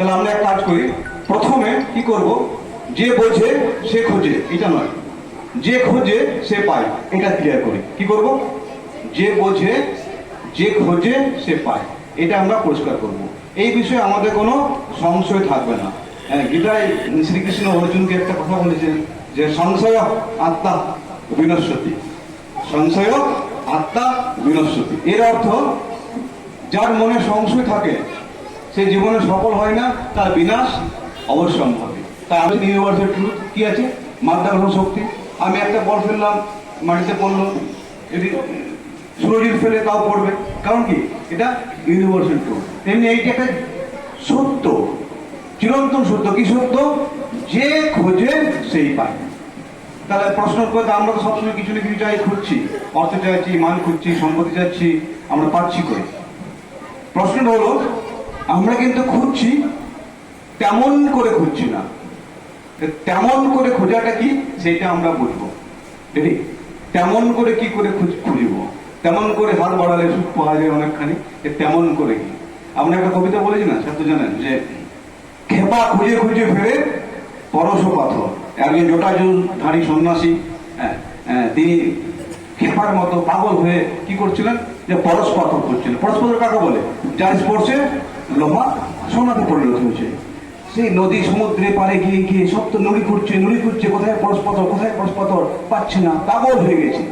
তাহলে আমরা এক কাজ করি। প্রথমে কি করব? যে বোঝে সে খোঁজে। এটা নয়। যে খোঁজে সে পায়। এটা ক্লিয়ার করি। কি করব? যে বোঝে যে খোঁজে সে পায়। এটা আমরা পরিষ্কার করব। এই বিষয়ে আমাদের কোনো সংশয় থাকবে না। হ্যাঁ, গীতায় শ্রীকৃষ্ণ অর্জুনকে একটা কথা বলেছেন যে সংশয় আত্মা বিনশ্বতী। সংশয় আত্মা বিনশ্বতী। এর অর্থ যার মনে সংশয় থাকে সে জীবনে সফল হয় না, তার বিনাশ অবশ্যম্ভাবী। তাই আমি ইউনিভার্সাল ট্রুথ কি আছে? মাধ্যাকর্ষণ শক্তি। আমি একটা বল ফেললাম, মাটিতে পড়ল। যদি সুরজিৎ ফেলে তাও পড়বে। কারণ কি? এটা ইউনিভার্সাল ট্রুথ তেমনি এইটা একটা সত্য, চিরন্তন সত্য। কি সত্য? যে খোঁজে সেই পায়। তাহলে প্রশ্ন করতে আমরা তো সবসময় কিছু না কিছু চাই, খুঁজছি। অর্থ চাইছি, মান খুঁজছি, সম্পত্তি চাচ্ছি আমরা পাচ্ছি করে প্রশ্নটা হলো আমরা কিন্তু খুঁজছি তেমন করে খুঁজছি না। তেমন করে খোঁজাটা কি? সেটা আমরা বুঝব। ঠিক তেমন করে কি করে খুঁজ খুঁজব? তেমন করে হাত বাড়ালে সুখ পাওয়া যায় অনেকখানি তেমন করে কি? আমরা একটা কবিতা বলেছি না তো জানেন যে খেপা খুঁজে খুঁজে ফেরে পরশ পাথর। একজন জটাজুধারী সন্ন্যাসী হ্যাঁ, হ্যাঁ, তিনি খেপার মতো পাগল হয়ে কি করছিলেন? যে পরশ পাথর করছিলেন পরশ পাথর কাকে বলে? যার স্পর্শে লোহা সোনাতে পরিণত হয়েছে। সেই নদী সমুদ্রে পারে গিয়ে গিয়ে সব তো নুড়ি খুঁজছে নুড়ি খুঁজছে কোথায় পরশ পাথর কোথায় পরশ পাথর পাচ্ছে না, পাগল হয়ে গেছে।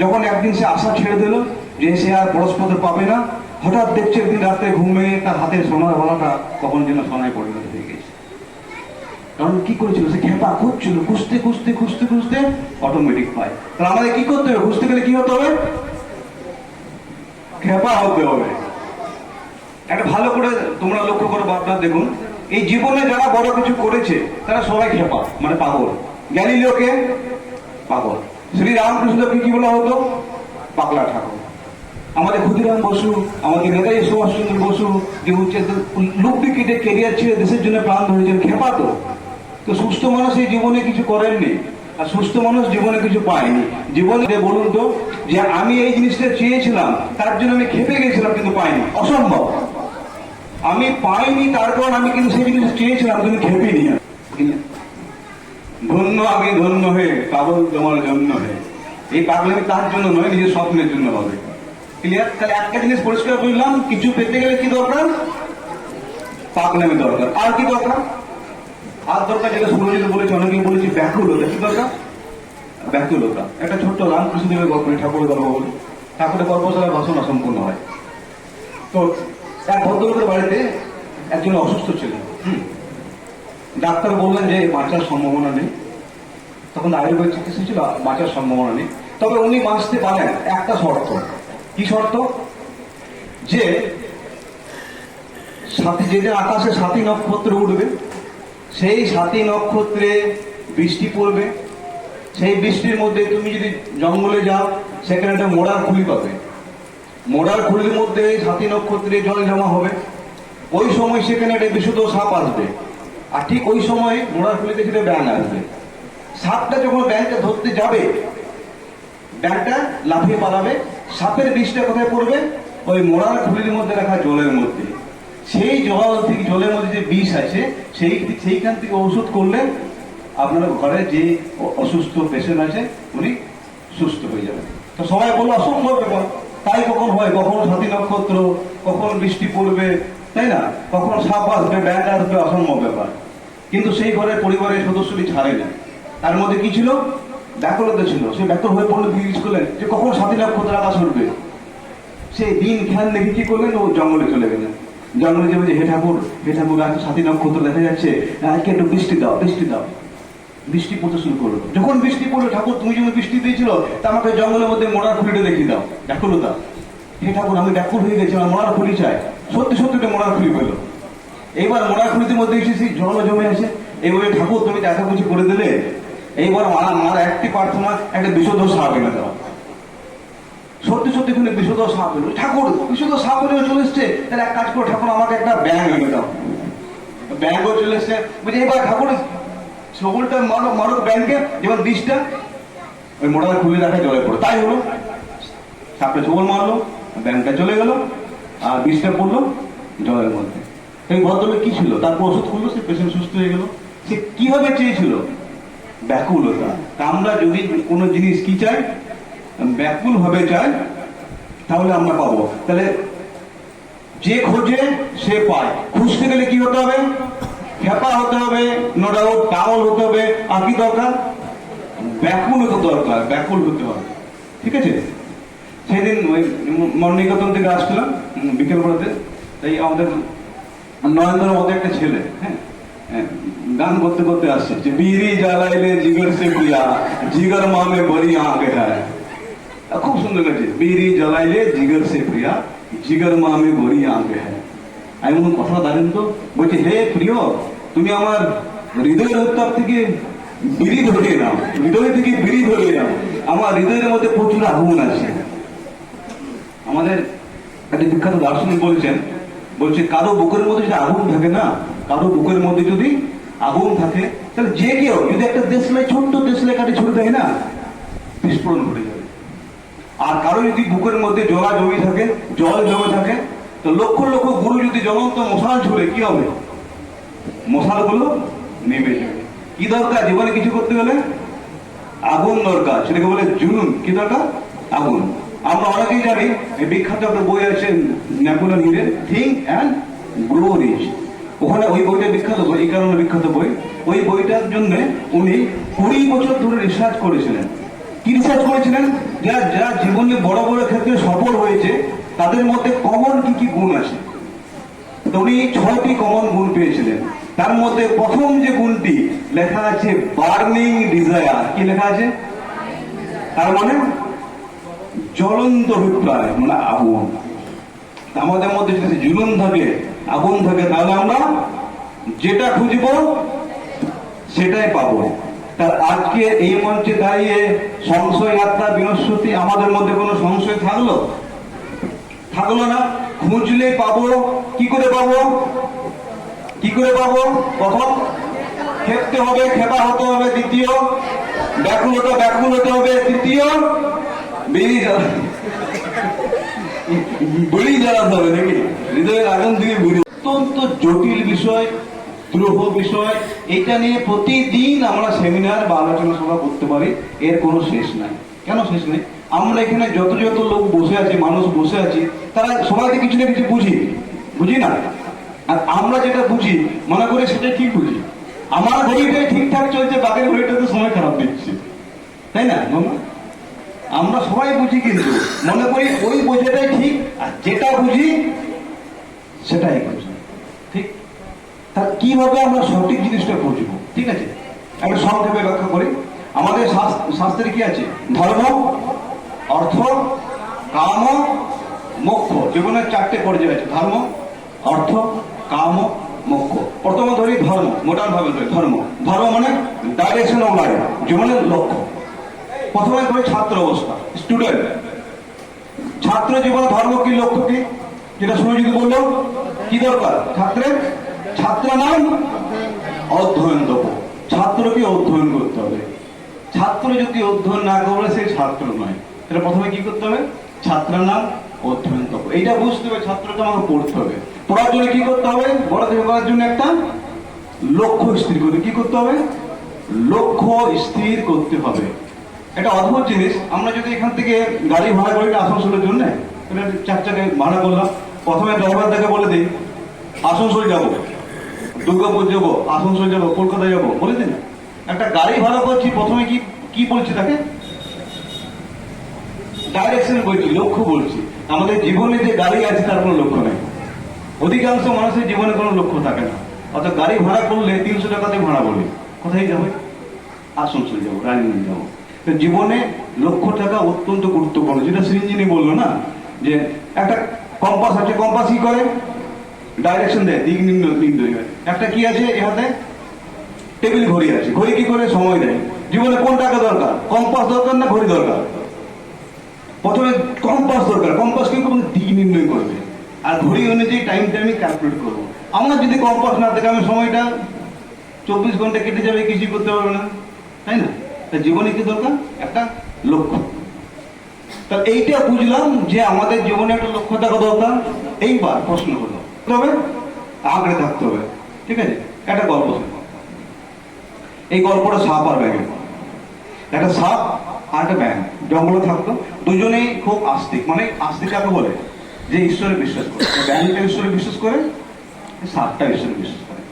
যখন একদিন সে আশা ছেড়ে দিল যে সে আর পরশ পাথর পাবে না, হঠাৎ দেখছে একদিন রাত্রে ঘুমিয়ে তার হাতের সোনার গলাটা কখন যেন সোনায় পরিণত হয়ে গেছে। কারণ কি করেছিল? সে খেপা খুঁজছিল, খুঁজতে খুঁজতে খুঁজতে খুঁজতে অটোমেটিক পায়। তাহলে আমাদের কি করতে হবে? খুঁজতে গেলে কি হতে হবে? খেপা হতে হবে। একটা ভালো করে তোমরা লক্ষ্য করো আপনারা দেখুন। এই জীবনে যারা বড় কিছু করেছে, তারা সবাই খেপা মানে পাগল। গ্যালিলিওকে পাগল। শ্রী রামকৃষ্ণকে কি বলা হতো? পাগলা ঠাকুর। আমাদের ক্ষুদিরাম বসু, আমাদের নেতাজি সুভাষচন্দ্র বসু, যে হচ্ছে লুকটি কেটে কেরিয়ার ছেড়ে দেশের জন্য প্রাণ ধরেছেন, খেপা তো। তো সুস্থ মানুষ এই জীবনে কিছু করেননি, আর সুস্থ মানুষ জীবনে কিছু পায়নি। জীবনে বলুন তো যে আমি এই জিনিসটা চেয়েছিলাম, তার জন্য আমি খেপে গেছিলাম, কিন্তু পাইনি। অসম্ভব। আমি পাইনি তার কারণ আমি কিন্তু সেই জিনিস চেয়েছিলাম, কিন্তু খেপিনি। ধন্য আমি ধন্য হয়ে, পাগল তোমার জন্য হয়ে। এই পাগলামি তার জন্য নয়, নিজের স্বপ্নের জন্য হবে। ক্লিয়ার তাহলে একটা জিনিস পরিষ্কার বুঝলাম, কিছু পেতে গেলে কি দরকার? পাগলামি দরকার। আর কি দরকার? আর দরকার যেটা সুরজিৎ বলেছে, অনেকেই বলেছি ব্যাকুলতা কি দরকার? ব্যাকুলতা একটা ছোট্ট রামকৃষ্ণদেবের গল্প ঠাকুরের গল্প বলি। ঠাকুরের গল্পশালায় ভাষণ অসম্পূর্ণ হয়। তো এক ভদ্রলোকের বাড়িতে একজন অসুস্থ ছিলেন ডাক্তার বললেন যে বাঁচার সম্ভাবনা নেই। তখন আয়ুর্বেদ চিকিৎসা ছিল, বাঁচার সম্ভাবনা নেই। তবে উনি বাঁচতে পারেন, একটা শর্ত। কি শর্ত? যে সাথী যেদিন আকাশে সাথী নক্ষত্র উঠবে, সেই সাথী নক্ষত্রে বৃষ্টি পড়বে সেই বৃষ্টির মধ্যে তুমি যদি জঙ্গলে যাও, সেখানে একটা মোড়ার খুলি পাবে। মোড়ার খুলির মধ্যে সাথী নক্ষত্রে জল জমা হবে। ওই সময় সেখানে একটা বিশুদ্ধ সাপ আসবে। আর ঠিক ওই সময় মোড়ার খুলিতে সেটা ব্যাং আসবে। সাপটা যখন ব্যাংকটা ধরতে যাবে ব্যাংকটা লাফিয়ে পালাবে, সাপের বিষটা কোথায় পড়বে? ওই মোড়ার খুলির মধ্যে রাখা জলের মধ্যে। সেই জল থেকে জলের মধ্যে যে বিষ আছে সেই সেইখান থেকে ওষুধ করলে আপনার ঘরে যে অসুস্থ পেশেন্ট আছে, উনি সুস্থ হয়ে যাবেন। তো সবাই বলল, অসম্ভব ব্যাপার। তাই কখন হয়? কখন সাথী নক্ষত্র, কখন বৃষ্টি পড়বে, তাই না? কখন সাপ আসবে ব্যাংক আসবে, অসম্ভব ব্যাপার। কিন্তু সেই ঘরের পরিবারের সদস্যটি ছাড়ে না। তার মধ্যে কি ছিল? ব্যাকুলতা ছিল। সে ব্যাকুল হয়ে পড়লে জিজ্ঞেস করলেন? যে কখন সাথী নক্ষত্র আকাশ উঠবে সেই দিন খেয়াল দেখে কি করলেন? ও জঙ্গলে চলে গেলেন। জঙ্গলে যে হে ঠাকুর হে ঠাকুর সাথী নক্ষত্র দেখা যাচ্ছে। আজকে একটু বৃষ্টি দাও বৃষ্টি দাও। বৃষ্টি পড়তে শুরু করল। যখন বৃষ্টি পড়ল, ঠাকুর, তুমি যখন বৃষ্টি দিয়েছিল, তা আমাকে জঙ্গলের মধ্যে মোড়ার খুলিটা দেখিয়ে দাও। ব্যাকুলতা হে ঠাকুর, আমি ব্যাকুল হয়ে গেছি আমার মোড়ার খুলি চাই। সত্যি সত্যি তো মোড়ার খুলি পেল। এইবার মোড়ার খুলিতে মধ্যে এসেছি, জল জমে আছে। এইভাবে ঠাকুর, তুমি এত কিছু করে দিলে। এইবার আমার আমার একটি প্রার্থনা, একটা বিশুদ্ধ সাপ এনে দেওয়া সত্যি সত্যি কিন্তু বিশুদ্ধ সাপ এলো। ঠাকুর, বিশুদ্ধ সাপ হলেও চলে এসছে। তাহলে এক কাজ করে, ঠাকুর, আমাকে একটা ব্যাঙ এনে দাও। ব্যাংকও চলে এসছে। বলছি এবার ঠাকুর সবলটা মারো মারো ব্যাংকে যেমন বিষটা ওই মোটা খুলে রাখা জলে পড়ে। তাই হলো। সাপটা সবল মারলো, ব্যাংকটা চলে গেল, আর বিষটা পড়ল জলের মধ্যে। এই ভদ্রলোক কি ছিল? তারপর ওষুধ করল সে পেশেন্ট সুস্থ হয়ে গেল। সে কীভাবে চেয়েছিল? ব্যাকুলতা। আমরা যদি কোনো জিনিস কি চাই ব্যাকুল ভাবে চাই, তাহলে আমরা পাবো। তাহলে যে খোঁজে, সে পায়। খুঁজতে গেলে কি হতে হবে? খেপা হতে হবে নো ডাউট টাওয়াল হতে হবে। আর কি দরকার? ব্যাকুল হতে দরকার ব্যাকুল হতে হবে। ঠিক আছে? সেদিন ওই মর্নিকাতন থেকে আসছিলাম উম, বিকেলবেলাতে তাই আমাদের নরেন্দ্র মধ্যে একটা ছেলে হ্যাঁ? হ্যাঁ, গান করতে করতে আসছে। যে বিড়ি জ্বালাইলে জিগর সে প্রিয়া জিগর মামে বড়ি আগে হ্যাঁ খুব সুন্দর লাগছে। বিড়ি জ্বালাইলে জিগর সে প্রিয়া জিগর মামে বড়ি আগে হ্যাঁ আমি কথা দাঁড়েন তো? বলছি হে প্রিয় তুমি আমার হৃদয়ের উত্তাপ থেকে বিড়ি ধরিয়ে নাও। হৃদয় থেকে বিড়ি ধরিয়ে নাও। আমার হৃদয়ের মধ্যে প্রচুর আগুন আছে। আমাদের একটা বিখ্যাত দার্শনিক বলছেন, বলছে, কারও বুকের মধ্যে যদি আগুন থাকে না, কারও বুকের মধ্যে যদি আগুন থাকে, তাহলে যে কেউ, যদি একটা দেশলাই, ছোট্ট দেশলাই কাটে ছুটে দেয় না, বিস্ফোরণ ঘটে যাবে। আর কারও যদি বুকের মধ্যে জলা জমি থাকে, জল জমে থাকে, তো লক্ষ লক্ষ গুরু যদি জ্বলন্ত মশাল ছুড়ে, কি হবে? মশালগুলো নেমে যাবে। কি দরকার? জীবনে কিছু করতে গেলে আগুন দরকার। সেটাকে বলে জুনুন। কি দরকার? আগুন। আমরা অনেকেই জানি, এই বিখ্যাত একটা বই আছে, ন্যাপোলিয়ন হিলের থিং অ্যান্ড গ্রো রিচ। ওখানে ওই বইটা বিখ্যাত বই, এই কারণে বিখ্যাত বই। ওই বইটার জন্য উনি কুড়ি বছর ধরে রিসার্চ করেছিলেন। কি রিসার্চ করেছিলেন? যারা যারা জীবনে বড় বড় ক্ষেত্রে সফল হয়েছে, তাদের মধ্যে কমন কি কি গুণ আছে? তো উনি ছয়টি কমন গুণ পেয়েছিলেন। তার মধ্যে প্রথম যে গুণটি লেখা আছে বার্নিং ডিজায়ার। কি লেখা আছে? তার মানে জ্বলন্ত অভিপ্রায় মানে আগুন। আমাদের মধ্যে যদি জুলুন থাকে, আগুন থাকে, তাহলে আমরা যেটা খুঁজব, সেটাই পাবো। তার আজকে এই মঞ্চে দাঁড়িয়ে সংশয়, আত্মা বিনশ্বতী আমাদের মধ্যে কোনো সংশয় থাকল? থাকল না। খুঁজলে পাবো, কি করে পাবো? কি করে পাবো? প্রথম খেপতে হবে খেপা হতে হবে, দ্বিতীয়, ব্যাকুল হতে ব্যাকুল হতে হবে, তৃতীয়, বেরিয়ে যাবে। হবে নাকি? হৃদয়ের আগুন বুড়ি অত্যন্ত জটিল বিষয় বিষয়। এটা নিয়ে প্রতিদিন আমরা সেমিনার বা আলোচনা সভা করতে পারি। এর কোনো শেষ নাই। কেন শেষ নেই? আমরা এখানে যত যত লোক বসে আছে, মানুষ বসে আছি, তারা সবাইকে কিছু না কিছু বুঝি। বুঝি না? আর আমরা যেটা বুঝি, মনে করি সেটা ঠিক বুঝি? আমার ঘড়িটাই ঠিকঠাক চলছে বাকির ঘড়িটাতে সময় খারাপ দিচ্ছে তাই না? আমরা সবাই বুঝি কিন্তু, মনে করি ওই বোঝাটাই ঠিক, আর যেটা বুঝি, সেটাই বুঝি। ঠিক? তা কীভাবে আমরা সঠিক জিনিসটা বুঝব? ঠিক আছে? একটা সংক্ষেপে ব্যাখ্যা করি। আমাদের শাস- শাস্ত্রে কি আছে? ধর্ম, অর্থ, কাম, মোক্ষ। জীবনের চারটে পর্যায়ে আছে। ধর্ম, অর্থ কাম মোক্ষ প্রথমে ধরি ধর্ম মোটার ভাবে ধরি ধর্ম। ধর্ম মানে ডাইরেকশন অফ লাইফ জীবনের লক্ষ্য। প্রথমে ধরি ছাত্র অবস্থা স্টুডেন্ট ছাত্র জীবনে, ধর্ম কি, লক্ষ্য কি? যেটা সুরজিৎ বলল, কি দরকার? ছাত্রের, ছাত্র নাম অধ্যয়ন দেব। ছাত্রকে অধ্যয়ন করতে হবে। ছাত্র যদি অধ্যয়ন না করে, সে ছাত্র নয়। তাহলে প্রথমে কি করতে হবে? ছাত্র নাম অধ্যয়ন দেব এইটা বুঝতে হবে, ছাত্রকে আমাকে পড়তে হবে। পড়ার জন্য কি করতে হবে? বড় থেকে করার জন্য একটা লক্ষ্য স্থির করতে কি করতে হবে? লক্ষ্য স্থির করতে হবে। এটা অদ্ভুত জিনিস। আমরা যদি এখান থেকে গাড়ি ভাড়া করি আসানসোলের জন্য চার চাকে ভাড়া করলাম। প্রথমে ড্রাইভার থেকে বলে দিই, আসানসোল যাব, দুর্গাপুর যাব, আসানসোল যাব কলকাতা যাব। বলে দিন। একটা গাড়ি ভাড়া করছি, প্রথমে কি কি বলছি তাকে? ডাইরেকশন বলছি, লক্ষ্য বলছি। আমাদের জীবনে যে গাড়ি আছে, তার কোনো লক্ষ্য নেই। অধিকাংশ মানুষের জীবনে কোনো লক্ষ্য থাকে না। অর্থাৎ গাড়ি ভাড়া করলে তিনশো টাকাতে ভাড়া বলে। কোথায় যাবে? আসানসোল যাব রাজনীতি যাব। তো জীবনে লক্ষ্য থাকা অত্যন্ত গুরুত্বপূর্ণ। যেটা সৃঞ্জিনী বলল না, যে একটা কম্পাস আছে, কম্পাস কি করে? ডাইরেকশন দেয়, দিক নির্ণয় করে। একটা কি আছে এ হাতে টেবিল ঘড়ি আছে। ঘড়ি কি করে? সময় দেয়। জীবনে কোন টাকা দরকার? কম্পাস দরকার না ঘড়ি দরকার? প্রথমে কম্পাস দরকার। কম্পাস কি করবে দিক নির্ণয় করবে আর ঘড়ি অনুযায়ী টাইমটা আমি ক্যালকুলেট করব। আমার যদি কম্পাস না থাকে আমি সময়টা, চব্বিশ ঘণ্টা কেটে যাবে, কিছুই করতে পারবে না। তাই না? তা জীবনে কি দরকার? একটা লক্ষ্য। তা এইটা বুঝলাম যে আমাদের জীবনে একটা লক্ষ্য থাকা দরকার। এইবার প্রশ্ন হলো তবে আঁকড়ে থাকতে হবে। ঠিক আছে? একটা গল্প এই গল্পটা সাপ আর ব্যাঙের একটা সাপ আর একটা ব্যাঙ, জঙ্গলে থাকতো। দুজনেই খুব আস্তিক। মানে আস্তিক কাকে বলে? যে ঈশ্বরে বিশ্বাস করে। তো ব্যাঙটা ঈশ্বরে বিশ্বাস করে সাপটা ঈশ্বরে বিশ্বাস করে।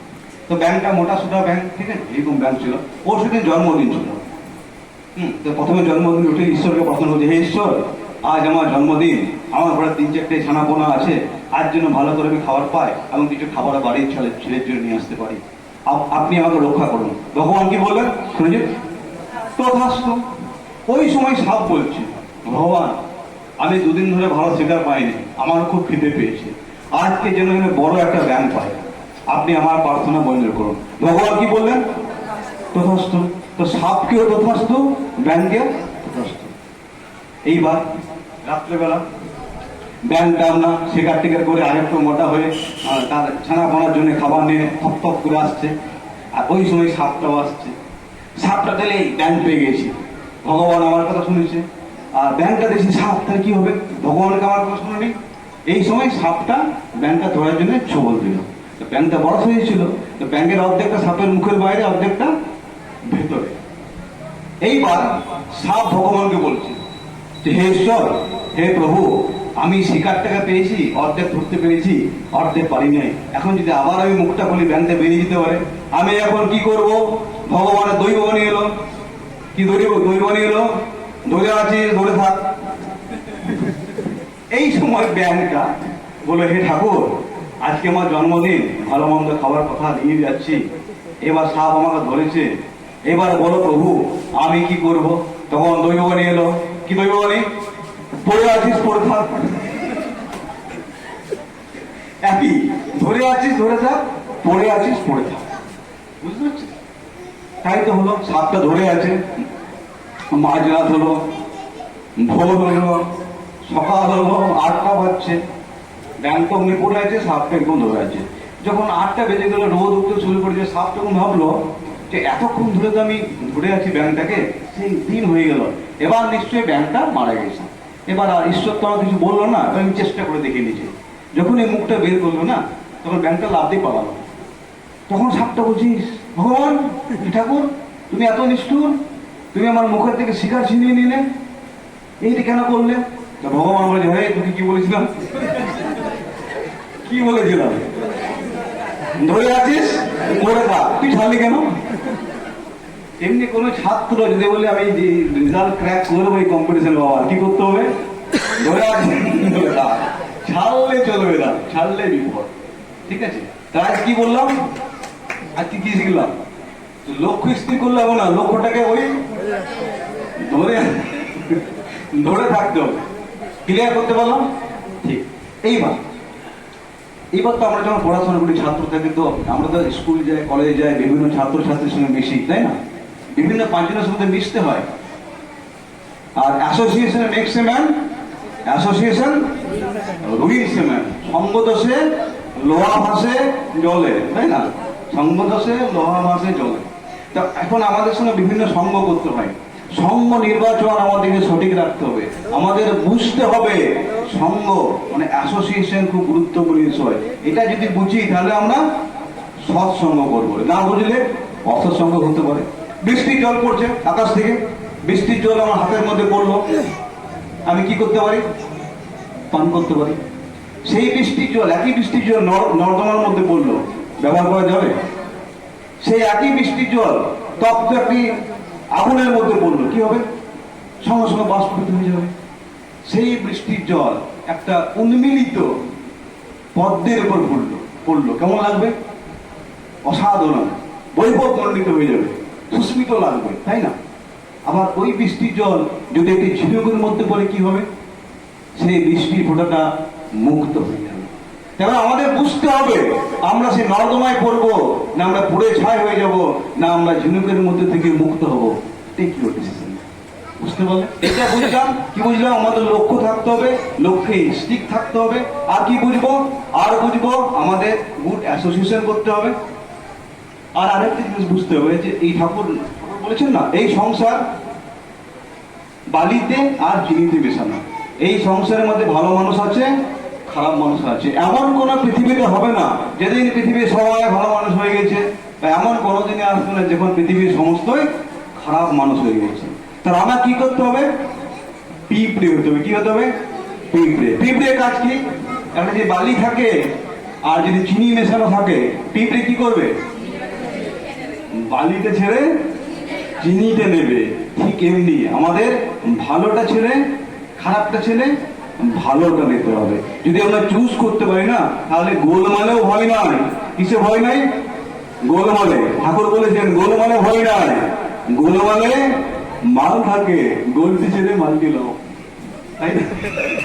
তো ব্যাংকটা মোটা সোটা ব্যাংক, ঠিক আছে? এরকম ব্যাংক ছিল। ওর সেদিন জন্মদিন ছিল। হুম? তো প্রথমে জন্মদিন উঠে ঈশ্বরকে প্রশ্ন করছে, হে ঈশ্বর, আজ আমার জন্মদিন। আমার ঘরে তিন চারটে ছানা পোনা আছে। আজ জন্য ভালো করে আমি খাবার পাই এবং কিছু খাবার বাড়ির ছেলে, ছেলের জন্য নিয়ে আসতে পারি। আপ- আপনি আমাকে রক্ষা করুন। ভগবান কি বললেন? শুনেছি তথাস্তু ওই সময় সাপ বলছে, ভগবান আমি দুদিন ধরে ভালো শিকার পাইনি আমার খুব খিদে পেয়েছে। আজকে যেন এখানে বড় একটা ব্যায়াম পাই। আপনি আমার প্রার্থনা মঞ্জুর করুন। ভগবান কি বললেন? তথাস্তু, তো সাপকেও তথাস্তু? ব্যাংকেও তথাস্তু। এইবার রাত্রেবেলা ব্যাংকটা আমরা শিকার টিকার করে আরেকটু মোটা হয়ে তার ছানা পানার জন্য খাবার নিয়ে থপ থপ করে আসছে। আর ওই সময় সাপটাও আসছে। সাপটা দিলে ব্যাংক পেয়ে গেছি ভগবান আমার কথা শুনেছে। ব্যাংকটা দেখছি সাপ, তাহলে কি হবে? ভগবানকে আমার প্রশ্ন নেই। এই সময় সাপটা ব্যাংকটা ধরার জন্য ছবল দিল। ব্যাংকটা বড় হয়েছিল তো ব্যাংকের অর্ধেকটা সাপের মুখের বাইরে, অর্ধেকটা ভেতরে। এইবার সাপ ভগবানকে বলছে, যে হে ঈশ্বর, হে প্রভু, আমি শিকার টাকা পেয়েছি, অর্ধেক ধরতে পেরেছি, অর্ধেক পারি নাই। এখন যদি আবার আমি মুখটা খুলি, ব্যাংকটা বেরিয়ে যেতে পারে। আমি এখন কি করব? ভগবানের দৈব বানিয়ে এলো। কি দৈব দৈব বানিয়ে এলো? ধরে আছি ধরে থাক। এই সময় ব্যাংকটা বলে, হে ঠাকুর, আজকে আমার জন্মদিন, ভালো মন্দ খাবার কথা নিয়ে যাচ্ছি। এবার সাপ আমাকে ধরেছে। এবার বলো প্রভু, আমি কি করব? তখন দৈববাণী এলো। কি দৈববাণী? পড়ে আছিস, পড়ে থাক। একই, ধরে আছিস, ধরে থাক, পড়ে আছিস, পড়ে থাক। বুঝতে পারছিস? তাই তো হলো, সাপটা ধরে আছে। মাঝরাত হলো ভোর হলো সকাল হলো আটটা বাজছে ব্যাংক অমনি পড়ে আছে সাপটা এরকম ধরে আছে। যখন আটটা বেজে গেল রোদ উঠতে শুরু করেছে সাপ তখন ভাবলো যে এতক্ষণ ধরে তো আমি ধরে আছি ব্যাংকটাকে, সেই দিন হয়ে গেল। এবার নিশ্চয়ই ব্যাংকটা মারা গেছে। এবার আর ঈশ্বর তো কিছু বলল না, আমি চেষ্টা করে দেখে নিয়েছি। যখন এই মুখটা বের করল না, তখন ব্যাংকটা লাভ দিয়ে পালালো। তখন সাপটা বলছিস ভগবান ঠাকুর, তুমি এত নিষ্ঠুর তুমি আমার মুখের থেকে শিকার ছিনিয়ে নিলে? এইটা কেন করলে? ভগবান বলে হ্যাঁ তুই কি বলেছিলাম? কি বলেছিলাম? ধরে আছিস? মরে থাক তুই ছাড়লি কেন? এমনি কোনো ছাত্র যদি বলে, আমি রেজাল্ট ক্র্যাক করব এই কম্পিটিশন বাবা, কি করতে হবে? ধরে আছিস? ছাড়লে চলবে না। ছাড়লে বিপদ। ঠিক আছে? তাই কি বললাম? আজকে কি শিখলাম? লক্ষ্য স্থির করলে হবে না। লক্ষ্যটাকে ওই ধরে থাকতে হবে ক্লিয়ার করতে পারলাম? ঠিক। এইবার এইবার তো আমরা যখন পড়াশোনা করি ছাত্র থাকি তো আমরা তো স্কুল যাই কলেজে যাই বিভিন্ন ছাত্র ছাত্রীর সঙ্গে মিশি, তাই না? বিভিন্ন পাঁচজনের সাথে মিশতে হয়। আর association makes a man association ruins a man সঙ্গ দোষে, লোহা ভাসে, জলে, তাই না? সঙ্গ দোষে, লোহা ভাসে, জলে। তা এখন আমাদের সঙ্গে বিভিন্ন সঙ্গ করতে হয়। সঙ্গ নির্বাচন আমাদেরকে সঠিক রাখতে হবে। আমাদের বুঝতে হবে সঙ্গ মানে অ্যাসোসিয়েশন খুব গুরুত্বপূর্ণ বিষয়। এটা যদি বুঝি, তাহলে আমরা সৎসঙ্গ করব। না বুঝলে অসৎসঙ্গ হতে পারে। বৃষ্টির জল পড়ছে আকাশ থেকে। বৃষ্টির জল আমার হাতের মধ্যে পড়ল। আমি কি করতে পারি? পান করতে পারি। সেই বৃষ্টির জল, একই বৃষ্টির জল নর- নর্দমার মধ্যে পড়ল। ব্যবহার করা যাবে? সেই একই বৃষ্টির জল, তপ্ত একটি আগুনের মধ্যে পড়ল। কি হবে? সঙ্গে সঙ্গে বাষ্পীভূত হয়ে যাবে। সেই বৃষ্টির জল একটা উন্মিলিত পদ্মের উপর পড়ল। পড়ল। কেমন লাগবে? অসাধারণ বৈভব মণ্ডিত হয়ে যাবে। সুস্মিত লাগবে, তাই না? আবার ওই বৃষ্টির জল যদি একটি ঝিনুকের মধ্যে পড়ে, কি হবে? সেই বৃষ্টির ফোঁটাটা মুক্ত হয়ে যাবে আমাদের বুঝতে হবে, আমরা সেই নর্দমায় পড়ব, না আমরা পুড়ে ছাই হয়ে যাব, না আমরা ঝিনুকের মধ্যে থেকে মুক্ত হব। টেক বুঝতে পারলে? এটা বুঝলাম। কি বুঝলাম? আমাদের লক্ষ্য থাকতে হবে, লক্ষ্যে স্টিক থাকতে হবে। আর কি বুঝব? আর বুঝব? আমাদের গুড অ্যাসোসিয়েশন করতে হবে। আর আরেকটা জিনিস বুঝতে হবে যে এই ঠাকুর ঠাকুর বলেছেন না, এই সংসার বালিতে আর চিনিতে মেশানো। এই সংসারের মধ্যে ভালো মানুষ আছে খারাপ মানুষ আছে। এমন কোন পৃথিবীতে হবে না, যেদিন পৃথিবীর সবাই ভালো মানুষ হয়ে গেছে। এমন কোনো দিনে আসবে না যখন পৃথিবীর সমস্তই খারাপ মানুষ হয়ে গেছে। তাহলে আমার কি করতে হবে? পিঁপড়ে হতে হবে। কি হতে হবে? পিঁপড়ে। পিঁপড়ে কাজ কি? একটা যে বালি থাকে, আর যদি চিনি মেশানো থাকে, পিঁপড়ে কি করবে? বালিতে ছেড়ে চিনিতে নেবে। ঠিক এমনি। আমাদের ভালোটা ছেড়ে খারাপটা ছেড়ে ভালোটা নিতে হবে। যদি আমরা চুজ করতে পারি না, তাহলে গোলমালেও ভয় নয়। কিসে ভয় নাই? গোলমালে। ঠাকুর বলেছেন, গোলমালে ভয় নাই। গোলমালে মাল থাকে। গোলটি ছেড়ে মাল দিল তাই না?